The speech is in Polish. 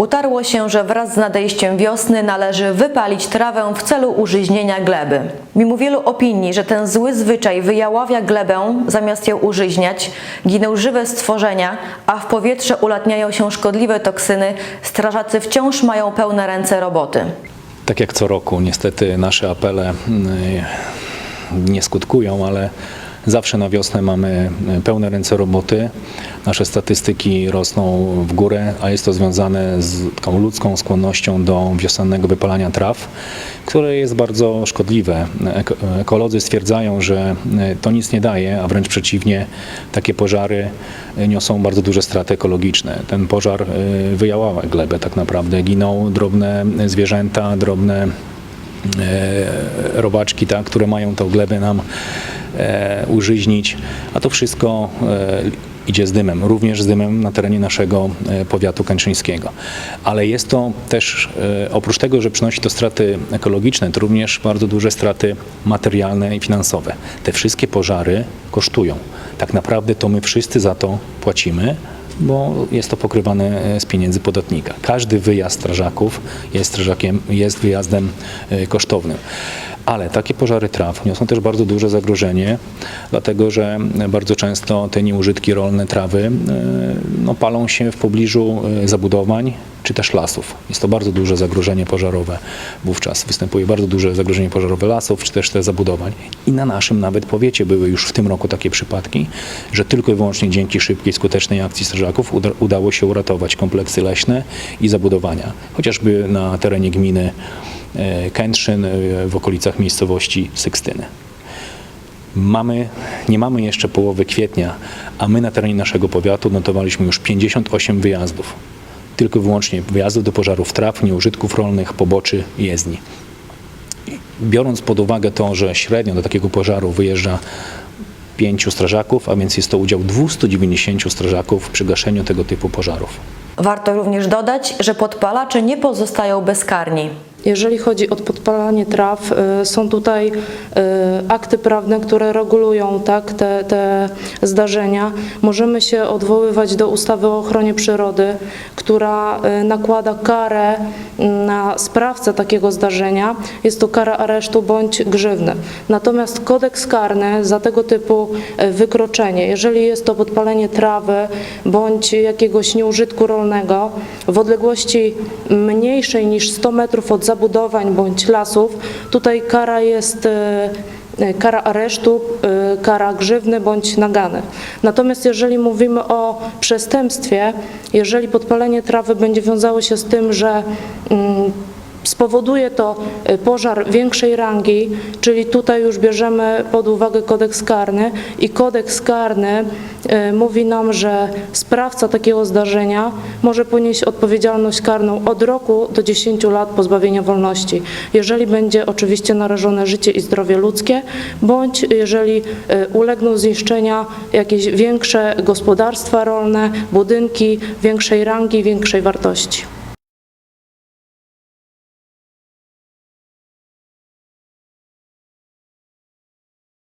Utarło się, że wraz z nadejściem wiosny należy wypalić trawę w celu użyźnienia gleby. Mimo wielu opinii, że ten zły zwyczaj wyjaławia glebę zamiast ją użyźniać, giną żywe stworzenia, a w powietrze ulatniają się szkodliwe toksyny, strażacy wciąż mają pełne ręce roboty. Tak jak co roku, niestety nasze apele y, nie skutkują, ale zawsze na wiosnę mamy y, pełne ręce roboty. Nasze statystyki rosną w górę, a jest to związane z taką ludzką skłonnością do wiosennego wypalania traw, które jest bardzo szkodliwe. Eko- Ekolodzy stwierdzają, że y, to nic nie daje, a wręcz przeciwnie, takie pożary niosą bardzo duże straty ekologiczne. Ten pożar y, wyjałała glebę tak naprawdę. Giną drobne zwierzęta, drobne e, robaczki, tak, które mają tą glebę nam e, użyźnić, a to wszystko e, idzie z dymem, również z dymem na terenie naszego e, powiatu kętrzyńskiego. Ale jest to też, e, oprócz tego, że przynosi to straty ekologiczne, to również bardzo duże straty materialne i finansowe. Te wszystkie pożary kosztują. Tak naprawdę to my wszyscy za to płacimy, bo jest to pokrywane e, z pieniędzy podatnika. Każdy wyjazd strażaków jest, strażakiem, jest wyjazdem kosztownym. Ale takie pożary traw niosą też bardzo duże zagrożenie, dlatego że bardzo często te nieużytki rolne trawy e, no, palą się w pobliżu e, zabudowań czy też lasów. Jest to bardzo duże zagrożenie pożarowe wówczas. Występuje bardzo duże zagrożenie pożarowe lasów czy też te zabudowań. I na naszym nawet powiecie były już w tym roku takie przypadki, że tylko i wyłącznie dzięki szybkiej, skutecznej akcji strażaków uda, udało się uratować kompleksy leśne i zabudowania. Chociażby na terenie gminy Kętrzyn, e, w okolicach miejscowości Sykstyny. Mamy, nie mamy jeszcze połowy kwietnia, a my na terenie naszego powiatu notowaliśmy już 58 wyjazdów. Tylko wyłącznie wyjazdów do pożarów traw, nieużytków rolnych, poboczy jezdni. Biorąc pod uwagę to, że średnio do takiego pożaru wyjeżdża pięciu strażaków, a więc jest to udział 290 strażaków przy gaszeniu tego typu pożarów. Warto również dodać, że podpalacze nie pozostają bezkarni. Jeżeli chodzi o podpalanie traw, y, są tutaj y, akty prawne, które regulują tak, te, te zdarzenia. Możemy się odwoływać do ustawy o ochronie przyrody, która y, nakłada karę na sprawcę takiego zdarzenia. Jest to kara aresztu bądź grzywny. Natomiast kodeks karny za tego typu wykroczenie, jeżeli jest to podpalenie trawy bądź jakiegoś nieużytku rolnego w odległości mniejszej niż 100 metrów od zabudowań bądź lasów, tutaj kara jest e, e, kara aresztu, e, kara grzywny bądź nagany. Natomiast jeżeli mówimy o przestępstwie, jeżeli podpalenie trawy będzie wiązało się z tym, że mm, Spowoduje to e, pożar większej rangi, czyli tutaj już bierzemy pod uwagę kodeks karny i kodeks karny e, mówi nam, że sprawca takiego zdarzenia może ponieść odpowiedzialność karną od roku do 10 lat pozbawienia wolności, jeżeli będzie oczywiście narażone życie i zdrowie ludzkie, bądź jeżeli e, ulegną zniszczenia jakieś większe gospodarstwa rolne, budynki większej rangi, większej wartości.